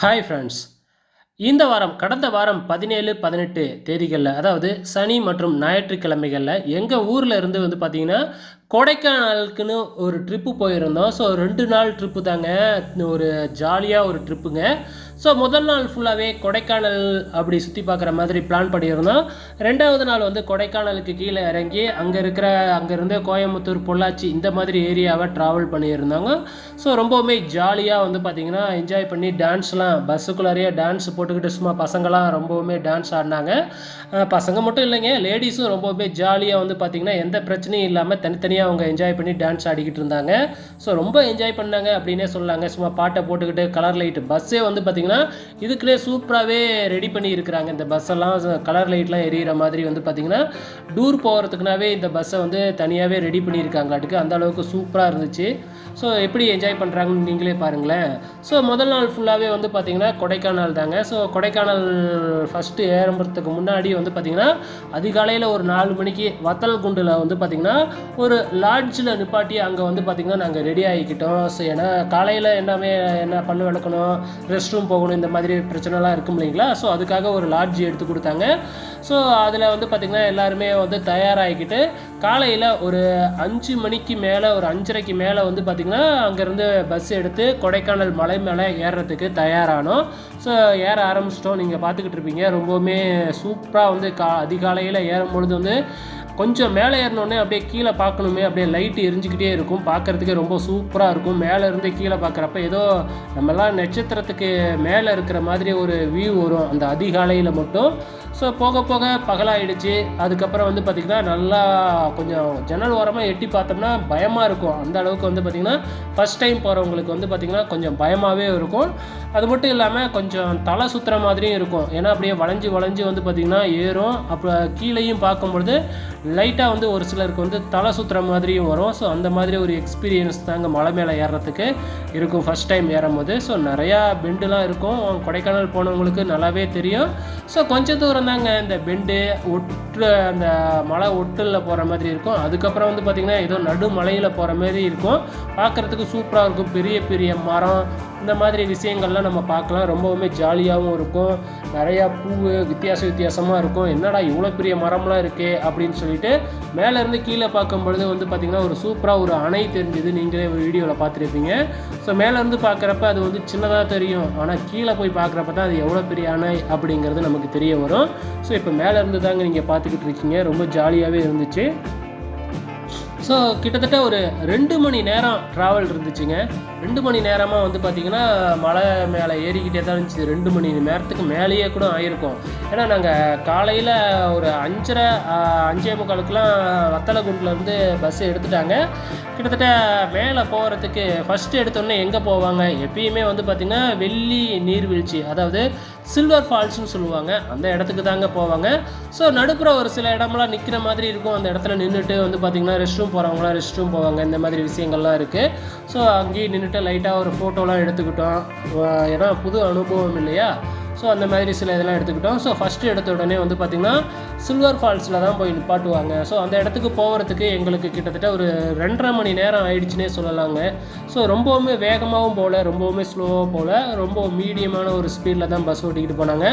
Hi friends இந்த வாரம் கடந்த வாரம் பதினேழு பதினெட்டு தேதிகளில் அதாவது சனி மற்றும் ஞாயிற்றுக்கிழமைகளில் எங்கள் ஊரில் இருந்து வந்து பார்த்திங்கன்னா கொடைக்கானலுக்குன்னு ஒரு ட்ரிப்பு போயிருந்தோம். ஸோ ரெண்டு நாள் ட்ரிப்பு தாங்க. ஒரு ஜாலியாக ஒரு ட்ரிப்புங்க ஸோ முதல் நாள் ஃபுல்லாகவே கொடைக்கானல் அப்படி சுற்றி பார்க்குற மாதிரி பிளான் பண்ணியிருந்தோம். ரெண்டாவது நாள் வந்து கொடைக்கானலுக்கு கீழே இறங்கி அங்கே இருக்கிற அங்கேருந்து கோயம்புத்தூர் பொள்ளாச்சி இந்த மாதிரி ஏரியாவை ட்ராவல் பண்ணியிருந்தாங்க. ஸோ ரொம்பவுமே ஜாலியாக வந்து பார்த்திங்கன்னா என்ஜாய் பண்ணி டான்ஸ்லாம் பஸ்ஸுக்குள்ளாரையே டான்ஸ் போட்டுக்கிட்டு சும்மா பசங்களாம் ரொம்பவுமே டான்ஸ் ஆடினாங்க. பசங்க மட்டும் இல்லைங்க லேடிஸும் ரொம்பவுமே ஜாலியாக வந்து பார்த்திங்கன்னா எந்த பிரச்சனையும் இல்லாமல் தனித்தனியாக அவங்க என்ஜாய் பண்ணி டான்ஸ் ஆடிக்கிட்டு இருந்தாங்க. ஸோ ரொம்ப என்ஜாய் பண்ணாங்க அப்படின்னே சொல்லாங்க. சும்மா பாட்டை போட்டுக்கிட்டு கலர் லைட்டு பஸ்ஸே வந்து பார்த்திங்கன்னா இதுக்குள்ளே சூப்பராகவே ரெடி பண்ணி இருக்கிறாங்க இந்த பஸ்ஸெல்லாம் கலர் லைட்லாம் எரியிற மாதிரி வந்து பார்த்திங்கன்னா டூர் போகிறதுக்குனாவே இந்த பஸ்ஸை வந்து தனியாகவே ரெடி பண்ணியிருக்காங்களாட்டுக்கு அந்த அளவுக்கு சூப்பராக இருந்துச்சு. ஸோ எப்படி என்ஜாய் பண்ணுறாங்கன்னு நீங்களே பாருங்களேன். ஸோ முதல் நாள் ஃபுல்லாகவே வந்து பார்த்திங்கன்னா கொடைக்கானல் தாங்க. ஸோ கொடைக்கானல் ஃபஸ்ட்டு ஏறம்புறதுக்கு முன்னாடி வந்து பார்த்திங்கன்னா அதிகாலையில் ஒரு நாலு மணிக்கு வத்தல் குண்டில் வந்து பார்த்திங்கன்னா ஒரு லாட்ஜில் நிப்பாட்டி அங்கே வந்து பார்த்திங்கன்னா நாங்கள் ரெடி ஆகிக்கிட்டோம். ஸோ ஏன்னா காலையில் எல்லாமே என்ன பல்லு விளக்கணும் ரெஸ்ட் ரூம் போகணும் போகணும் இந்த மாதிரி பிரச்சனைலாம் இருக்கும் இல்லைங்களா? ஸோ அதுக்காக ஒரு லாட்ஜ் எடுத்து கொடுத்தாங்க. ஸோ அதில் வந்து பார்த்திங்கன்னா எல்லாருமே வந்து தயாராகிக்கிட்டு காலையில் ஒரு அஞ்சு மணிக்கு மேலே ஒரு அஞ்சரைக்கு மேலே வந்து பார்த்திங்கன்னா அங்கேருந்து பஸ் எடுத்து கொடைக்கானல் மலை மேலே ஏறுறதுக்கு தயாரானோம். ஸோ ஏற ஆரம்பிச்சிட்டோம். நீங்கள் பார்த்துக்கிட்டு இருப்பீங்க. ரொம்பவுமே சூப்பராக வந்து கா அதிகாலையில் ஏறும் பொழுது வந்து கொஞ்சம் மேலே ஏறினோடனே அப்படியே கீழே பார்க்கணுமே அப்படியே லைட்டு எரிஞ்சுக்கிட்டே இருக்கும். பார்க்குறதுக்கே ரொம்ப சூப்பராக இருக்கும். மேலே இருந்து கீழே பார்க்குறப்ப ஏதோ நம்மலாம் நட்சத்திரத்துக்கு மேலே இருக்கிற மாதிரி ஒரு வியூ வரும். அந்த அதிகாலையில் மட்டும். ஸோ போக போக பகலாயிடுச்சு. அதுக்கப்புறம் வந்து பார்த்திங்கன்னா நல்லா கொஞ்சம் ஜன்னல் ஓரமாக எட்டி பார்த்தோம்னா பயமாக இருக்கும். அந்த அளவுக்கு வந்து பார்த்திங்கன்னா ஃபஸ்ட் டைம் போகிறவங்களுக்கு வந்து பார்த்திங்கன்னா கொஞ்சம் பயமாகவே இருக்கும். அது மட்டும் இல்லாமல் கொஞ்சம் தலை சுற்றுற மாதிரியும் இருக்கும். ஏன்னா அப்படியே வளைஞ்சு வளைஞ்சு வந்து பார்த்திங்கன்னா ஏறும். அப்போ கீழேயும் பார்க்கும்பொழுது லைட்டாக வந்து ஒரு சிலருக்கு வந்து தலை சுற்றுற மாதிரியும் வரும். ஸோ அந்த மாதிரி ஒரு எக்ஸ்பீரியன்ஸ் தாங்க மலை மேலே ஏறுறதுக்கு இருக்கும். ஃபஸ்ட் டைம் ஏறும்போது. ஸோ நிறையா பெண்டுலாம் இருக்கும். கொடைக்கானல் போனவங்களுக்கு நல்லாவே தெரியும். ஸோ கொஞ்சம் தூரம் தாங்க இந்த பெண்டு ஒட்டு அந்த மலை ஒட்டில் போகிற மாதிரி இருக்கும். அதுக்கப்புறம் வந்து பார்த்திங்கன்னா ஏதோ நடு மலையில் போகிற மாதிரி இருக்கும். பார்க்குறதுக்கு சூப்பராக இருக்கும். பெரிய பெரிய மரம் இந்த மாதிரி விஷயங்கள்லாம் நம்ம பார்க்கலாம். ரொம்பவுமே ஜாலியாகவும் இருக்கும். நிறையா பூ வித்தியாச வித்தியாசமாக இருக்கும். என்னடா இவ்வளோ பெரிய மரம்லாம் இருக்கே அப்படின்னு சொல்லிட்டு மேலேருந்து கீழே பார்க்கும் பொழுது வந்து பார்த்திங்கன்னா ஒரு சூப்பராக ஒரு அணை தெரிஞ்சுது. நீங்களே ஒரு வீடியோவில் பார்த்துருப்பீங்க. ஸோ மேலேருந்து பார்க்குறப்ப அது வந்து சின்னதாக தெரியும். ஆனால் கீழே போய் பார்க்குறப்ப தான் அது எவ்வளோ பெரிய அணை அப்படிங்கிறது நமக்கு தெரிய வரும். ஸோ இப்போ மேலேருந்து தாங்க நீங்கள் பார்த்துக்கிட்டு இருக்கீங்க. ரொம்ப ஜாலியாகவே இருந்துச்சு. ஸோ கிட்டத்தட்ட ஒரு ரெண்டு மணி நேரம் ட்ராவல் இருந்துச்சுங்க. ரெண்டு மணி நேரமாக வந்து பார்த்திங்கன்னா மலை மேலே ஏறிக்கிட்டே தான் இருந்துச்சு. ரெண்டு மணி நேரத்துக்கு மேலேயே கூட ஆயிருக்கும். ஏன்னா நாங்கள் காலையில் ஒரு அஞ்சரை அஞ்சே முக்காலுக்கெலாம் வத்தலகுண்டிலேருந்து பஸ் எடுத்துட்டாங்க. கிட்டத்தட்ட மேலே போகிறதுக்கு ஃபஸ்ட்டு எடுத்தோடனே எங்கே போவாங்க? எப்பயுமே வந்து பார்த்திங்கன்னா வெள்ளி நீர்வீழ்ச்சி. அதாவது சில்வர் ஃபால்ஸ்னு சொல்லுவாங்க. அந்த இடத்துக்கு தாங்க போவாங்க. ஸோ நடுப்புற ஒரு சில இடமெல்லாம் நிற்கிற மாதிரி இருக்கும். அந்த இடத்துல நின்றுட்டு வந்து பார்த்திங்கன்னா ரெஸ்ட் ரூம் போகிறவங்களாம் ரெஸ்ட் ரூம் போவாங்க. இந்த மாதிரி விஷயங்கள்லாம் இருக்குது ஸோ அங்கேயும் நின்றுட்டு லைட்டாக ஒரு ஃபோட்டோலாம் எடுத்துக்கிட்டோம். ஏன்னா புது அனுபவம் இல்லையா? ஸோ அந்த மாதிரி சில இதெல்லாம் எடுத்துக்கிட்டோம். ஸோ ஃபஸ்ட்டு எடுத்த உடனே வந்து பார்த்திங்கன்னா சில்வர் ஃபால்ஸில் தான் போய் நிப்பாட்டுவாங்க. ஸோ அந்த இடத்துக்கு போகிறதுக்கு எங்களுக்கு கிட்டத்தட்ட ஒரு ரெண்டரை மணி நேரம் ஆயிடுச்சுன்னே சொல்லலாங்க. ஸோ ரொம்பவுமே வேகமாகவும் போகல ரொம்பவுமே ஸ்லோவாக போகல. ரொம்ப மீடியமான ஒரு ஸ்பீடில் தான் பஸ் ஓட்டிக்கிட்டு போனாங்க.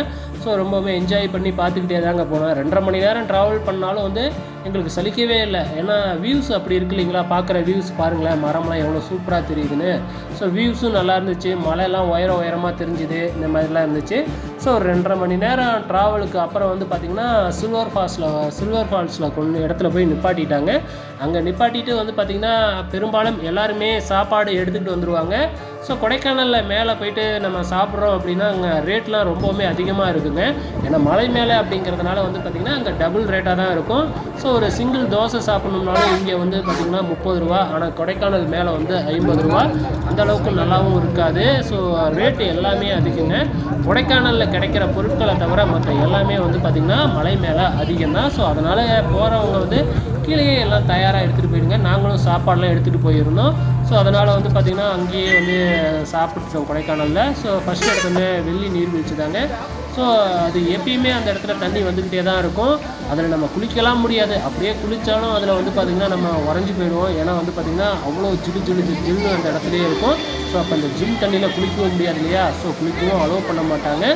ஸோ ரொம்பவுமே என்ஜாய் பண்ணி பார்த்துக்கிட்டே தாங்க போனோம். ரெண்டரை மணி நேரம் ட்ராவல் பண்ணாலும் வந்து எங்களுக்கு சலிக்கவே இல்லை. ஏன்னா வியூஸ் அப்படி இருக்கு இல்லைங்களா? பார்க்குற வியூஸ் பாருங்களேன். மரம்லாம் எவ்வளோ சூப்பராக தெரியுதுன்னு. ஸோ வியூஸும் நல்லா இருந்துச்சு. மலையெல்லாம் உயர உயரமாக தெரிஞ்சுது. இந்த மாதிரிலாம் இருந்துச்சு. ஸோ ஒரு ரெண்டரை மணி நேரம் ட்ராவலுக்கு அப்புறம் வந்து பார்த்திங்கன்னா சில்வர் ஃபால்ஸில் சில்வர் ஃபால்ஸில் கொண்டு இடத்துல போய் நிப்பாட்டிட்டாங்க. அங்கே நிப்பாட்டிட்டு வந்து பார்த்திங்கன்னா பெரும்பாலும் எல்லாருமே சாப்பாடு எடுத்துகிட்டு வந்துடுவாங்க ஸோ கொடைக்கானலில் மேலே போயிட்டு நம்ம சாப்பிட்றோம் அப்படின்னா அங்கே ரேட்லாம் ரொம்பவுமே அதிகமாக இருக்குங்க. ஏன்னா மலை மேலே அப்படிங்கிறதுனால வந்து பார்த்திங்கன்னா அங்கே டபுள் ரேட்டாக தான் இருக்கும். ஸோ ஒரு சிங்கிள் தோசை சாப்பிட்ணும்னாலும் இங்கே வந்து பார்த்திங்கன்னா முப்பது ரூபா. ஆனால் கொடைக்கானல் மேலே வந்து ஐம்பது ரூபா. அந்தளவுக்கு நல்லாவும் இருக்காது. ஸோ ரேட்டு எல்லாமே அதிகங்க. கொடைக்கானலில் கிடைக்கிற பொருட்களை தவிர மற்ற எல்லாமே வந்து பார்த்திங்கன்னா மலை மேலே அதிகம் தான் ஸோ அதனால் போகிறவங்க வந்து கீழேயே எல்லாம் தயாராக எடுத்துகிட்டு போயிடுங்க. நாங்களும் சாப்பாடெலாம் எடுத்துகிட்டு போயிருந்தோம் ஸோ அதனால் வந்து பார்த்திங்கன்னா அங்கேயே வந்து சாப்பிட்டுட்டோம் கொடைக்கானலில். ஸோ ஃபஸ்ட் இடத்துல வெள்ளி நீர்வீழ்ச்சி தாங்க ஸோ அது எப்பயுமே அந்த இடத்துல தண்ணி வந்துக்கிட்டே தான் இருக்கும். அதில் நம்ம குளிக்கலாம் முடியாது. அப்படியே குளித்தாலும் அதில் வந்து பார்த்திங்கன்னா நம்ம உறைஞ்சி போயிடுவோம். ஏன்னா வந்து பார்த்திங்கன்னா அவ்வளோ ஜிலு ஜிலு ஜில்னு அந்த இடத்துலையே இருக்கும். ஸோ அப்போ அந்த ஜில் தண்ணியில் குளிக்கவும் முடியாது இல்லையா? ஸோ குளிக்கவும் அலோவ் பண்ண மாட்டாங்க.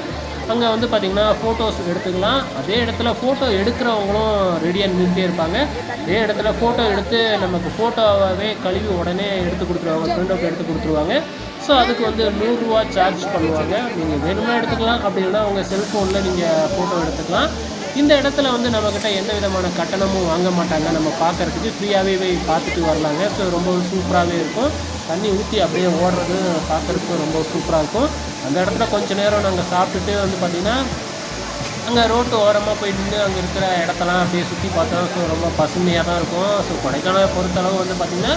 அங்கே வந்து பார்த்திங்கன்னா ஃபோட்டோஸ் எடுத்துக்கலாம். அதே இடத்துல ஃபோட்டோ எடுக்கிறவங்களும் ரெடியாக நின்றுட்டே இருப்பாங்க. அதே இடத்துல ஃபோட்டோ எடுத்து நமக்கு ஃபோட்டோவாகவே கழுவி உடனே எடுத்து கொடுத்துருவாங்க. பிரிண்ட் அவுட் எடுத்து கொடுத்துருவாங்க. ஸோ அதுக்கு வந்து நூறுரூவா சார்ஜ் பண்ணுவாங்க. நீங்கள் வேணுமா எடுத்துக்கலாம். அப்படி இல்லைன்னா உங்கள் செல்ஃபோனில் நீங்கள் ஃபோட்டோ எடுத்துக்கலாம். இந்த இடத்துல வந்து நம்மக்கிட்ட எந்த விதமான கட்டணமும் வாங்க மாட்டாங்க. நம்ம பார்க்கறதுக்கு ஃப்ரீயாகவே போய் பார்த்துட்டு வரலாங்க. ஸோ ரொம்ப சூப்பராகவே இருக்கும். தண்ணி ஊற்றி அப்படியே ஓடுறது பார்க்குறதுக்கு ரொம்ப சூப்பராக இருக்கும். அந்த இடத்துல கொஞ்சம் நேரம் நாங்கள் சாப்பிட்டுட்டு வந்து பார்த்திங்கன்னா அங்கே ரோட்டு ஓரமாக போய் நின்று அங்கே இருக்கிற இடத்தெல்லாம் அப்படியே சுற்றி பார்த்தோம் ஸோ ரொம்ப பசுமையாக தான் இருக்கும். ஸோ கொடைக்கானலை பொறுத்தளவு வந்து பார்த்திங்கன்னா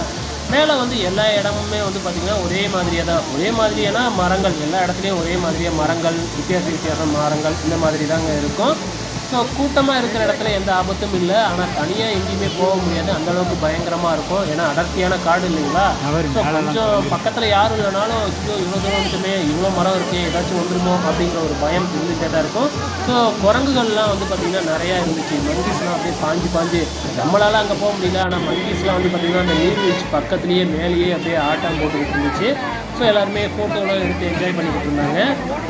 மேலே வந்து எல்லா இடமுமே வந்து பார்த்திங்கன்னா ஒரே மாதிரியாக தான். ஒரே மாதிரியான மரங்கள் எல்லா இடத்துலையும் ஒரே மாதிரியாக மரங்கள் வித்தியாச வித்தியாச மரங்கள் இந்த மாதிரி தாங்க இருக்கும். ஸோ கூட்டமாக இருக்கிற இடத்துல எந்த ஆபத்தும் இல்லை. ஆனால் தனியாக எங்கேயுமே போக முடியாது. அந்த அளவுக்கு பயங்கரமாக இருக்கும். ஏன்னா அடர்த்தியான காடு இல்லைங்களா? ஸோ கொஞ்சம் பக்கத்தில் யாரும் இல்லைனாலும் ஐயோ இவ்வளோ தூரம் வந்துட்டுமே இவ்வளோ மரம் இருக்கே ஏதாச்சும் வந்துருமோ அப்படிங்கிற ஒரு பயம் இருந்துகிட்டே தான் இருக்கும். ஸோ குரங்குகள்லாம் வந்து பார்த்திங்கன்னா நிறையா இருந்துச்சு. மங்கீஸ்லாம் அப்படியே பாஞ்சு பாஞ்சு. நம்மளால் அங்கே போக முடியல. ஆனால் மங்கீஸ்லாம் வந்து பார்த்திங்கன்னா அந்த நீர்வீழ்ச்சி பக்கத்துலேயே மேலேயே அப்படியே ஆட்டம் போட்டுக்கிட்டு இருந்துச்சு. ஸோ எல்லாருமே ஃபோட்டோலாம் எடுத்து என்ஜாய் பண்ணிக்கிட்டு இருந்தாங்க.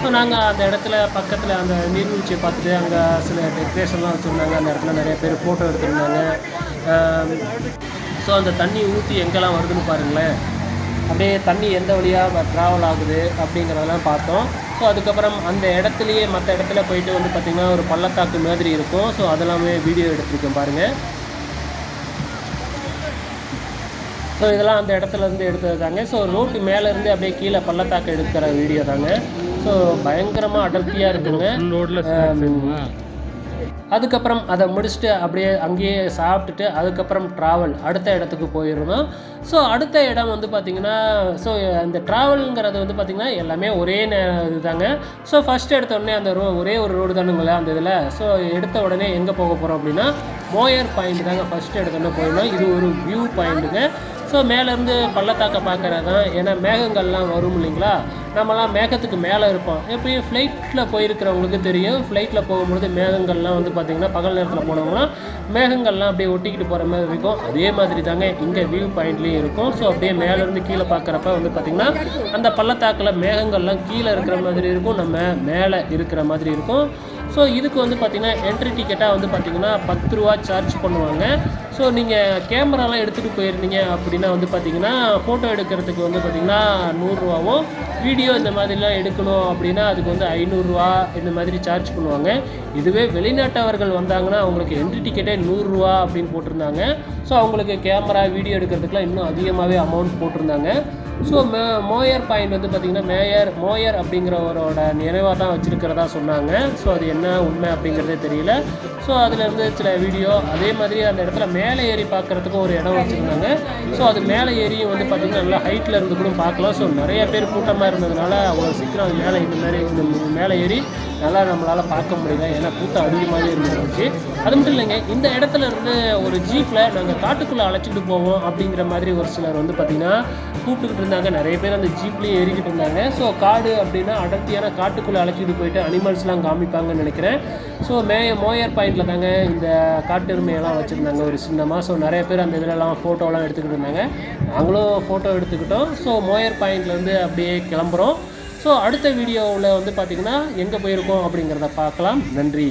ஸோ நாங்கள் அந்த இடத்துல பக்கத்தில் அந்த நீர்வீழ்ச்சியை பார்த்துட்டு அங்கே சில டெக்கரேஷன்லாம் வச்சுருந்தாங்க. அந்த இடத்துல நிறைய பேர் ஃபோட்டோ எடுத்துருந்தாங்க. ஸோ அந்த தண்ணி ஊற்றி எங்கெல்லாம் வருதுன்னு பாருங்களேன். அப்படியே தண்ணி எந்த வழியாக ட்ராவல் ஆகுது அப்படிங்கிறதெல்லாம் பார்த்தோம். ஸோ அதுக்கப்புறம் அந்த இடத்துலையே மற்ற இடத்துல போயிட்டு வந்து பார்த்திங்கன்னா ஒரு பள்ளத்தாக்கு மாதிரி இருக்கும். ஸோ அதெல்லாமே வீடியோ எடுத்துருக்கேன் பாருங்கள் ஸோ இதெல்லாம் அந்த இடத்துல இருந்து எடுத்தது தாங்க. ஸோ ரோட்டு மேலேருந்து அப்படியே கீழே பள்ளத்தாக்கு எடுக்கிற வீடியோ தாங்க. ஸோ பயங்கரமாக அடர்த்தியாக இருக்குங்க. ரோட்ல அதுக்கப்புறம் அதை முடிச்சுட்டு அப்படியே அங்கேயே சாப்பிட்டுட்டு அதுக்கப்புறம் ட்ராவல் அடுத்த இடத்துக்கு போயிருந்தோம் ஸோ அடுத்த இடம் வந்து பார்த்திங்கன்னா ஸோ அந்த ட்ராவலுங்கிறது வந்து பார்த்திங்கன்னா எல்லாமே ஒரே நே இதுதாங்க. ஸோ ஃபஸ்ட் எடுத்த உடனே அந்த ரோ ஒரே ஒரு ரோடு தானுங்களே அந்த இதில். ஸோ எடுத்த உடனே எங்கே போக போகிறோம் அப்படின்னா மோயர் பாயிண்ட் தாங்க ஃபஸ்ட் எடுத்த உடனே போயிருந்தோம் இது ஒரு வியூ பாயிண்ட்டுங்க ஸோ மேலேருந்து பள்ளத்தாக்க பார்க்குறது தான். ஏன்னா மேகங்கள்லாம் வரும் இல்லைங்களா? நம்மலாம் மேகத்துக்கு மேலே இருப்போம். எப்பயும் ஃப்ளைட்டில் போயிருக்கிறவங்களுக்கு தெரியும். ஃப்ளைட்டில் போகும்பொழுது மேகங்கள்லாம் வந்து பார்த்திங்கன்னா பகல் நேரத்தில் போனோம்னா மேகங்கள்லாம் அப்படியே ஒட்டிக்கிட்டு போகிற மாதிரி இருக்கும். அதே மாதிரி தாங்க இங்கே வியூ பாயிண்ட்லேயும் இருக்கும். ஸோ அப்படியே மேலேருந்து கீழே பார்க்குறப்ப வந்து பார்த்திங்கன்னா அந்த பள்ளத்தாக்கில் மேகங்கள்லாம் கீழே இருக்கிற மாதிரி இருக்கும். நம்ம மேலே இருக்கிற மாதிரி இருக்கும். ஸோ இதுக்கு வந்து பார்த்திங்கன்னா என்ட்ரி டிக்கெட்டாக வந்து பார்த்திங்கன்னா பத்து ரூபா சார்ஜ் பண்ணுவாங்க. ஸோ நீங்கள் கேமராலாம் எடுத்துகிட்டு போயிருந்தீங்க அப்படின்னா வந்து பார்த்திங்கன்னா ஃபோட்டோ எடுக்கிறதுக்கு வந்து பார்த்திங்கன்னா நூறுரூவாவும் வீடியோ இந்த மாதிரிலாம் எடுக்கணும் அப்படின்னா அதுக்கு வந்து ஐநூறுரூவா இந்த மாதிரி சார்ஜ் பண்ணுவாங்க. இதுவே வெளிநாட்டவர்கள் வந்தாங்கன்னா அவங்களுக்கு என்ட்ரி டிக்கெட்டே நூறுரூவா அப்படின்னு போட்டிருந்தாங்க. ஸோ அவங்களுக்கு கேமரா வீடியோ எடுக்கிறதுக்குலாம் இன்னும் அதிகமாகவே அமௌண்ட் போட்டிருந்தாங்க. ஸோ மே மோயர் பாயிண்ட் வந்து பார்த்திங்கன்னா மேயர் மோயர் அப்படிங்கிறவரோட நினைவாக தான் வச்சுருக்கிறதா சொன்னாங்க. ஸோ அது என்ன உண்மை அப்படிங்கிறதே தெரியல. ஸோ அதுலேருந்து சில வீடியோ அதே மாதிரி அந்த இடத்துல மேலே ஏறி பார்க்குறதுக்கும் ஒரு இடம் வச்சுருந்தாங்க. ஸோ அது மேலே ஏறியும் வந்து பார்த்திங்கன்னா நல்லா ஹைட்டில் இருந்து கூட பார்க்கலாம். ஸோ நிறைய பேர் கூட்டமாக இருந்ததுனால அவ்வளோ சீக்கிரம் அது மேலே இந்த மாதிரி இந்த மேலே ஏறி நல்லா நம்மளால் பார்க்க முடியல. ஏன்னா கூட்டம் அதிகமாகவே இருந்துச்சு. அது மட்டும் இல்லைங்க இந்த இடத்துல இருந்து ஒரு ஜீப்பில் நாங்கள் காட்டுக்குள்ளே அழைச்சிட்டு போவோம் அப்படிங்கிற மாதிரி ஒரு சிலர் வந்து பார்த்திங்கன்னா கூப்பிட்டுக்கிட்டு இருந்தாங்க. நிறைய பேர் அந்த ஜீப்லேயும் ஏறிக்கிட்டு இருந்தாங்க. ஸோ காடு அப்படின்னா அடர்த்தியான காட்டுக்குள்ளே அழைச்சிட்டு போயிட்டு அனிமல்ஸ்லாம் காமிப்பாங்கன்னு நினைக்கிறேன். ஸோ மே மோயர் பாயிண்டில் தாங்க இந்த காட்டெருமையெல்லாம் வச்சுருந்தாங்க ஒரு சின்னமாக ஸோ நிறைய பேர் அந்த இதிலலாம் ஃபோட்டோலாம் எடுத்துக்கிட்டு இருந்தாங்க. நாங்களும் ஃபோட்டோ எடுத்துக்கிட்டோம். ஸோ மோயர் பாயிண்ட்லேருந்து அப்படியே கிளம்புறோம். ஸோ அடுத்த வீடியோவில் வந்து பார்த்திங்கன்னா எங்கே போயிருக்கோம் அப்படிங்கிறத பார்க்கலாம். நன்றி.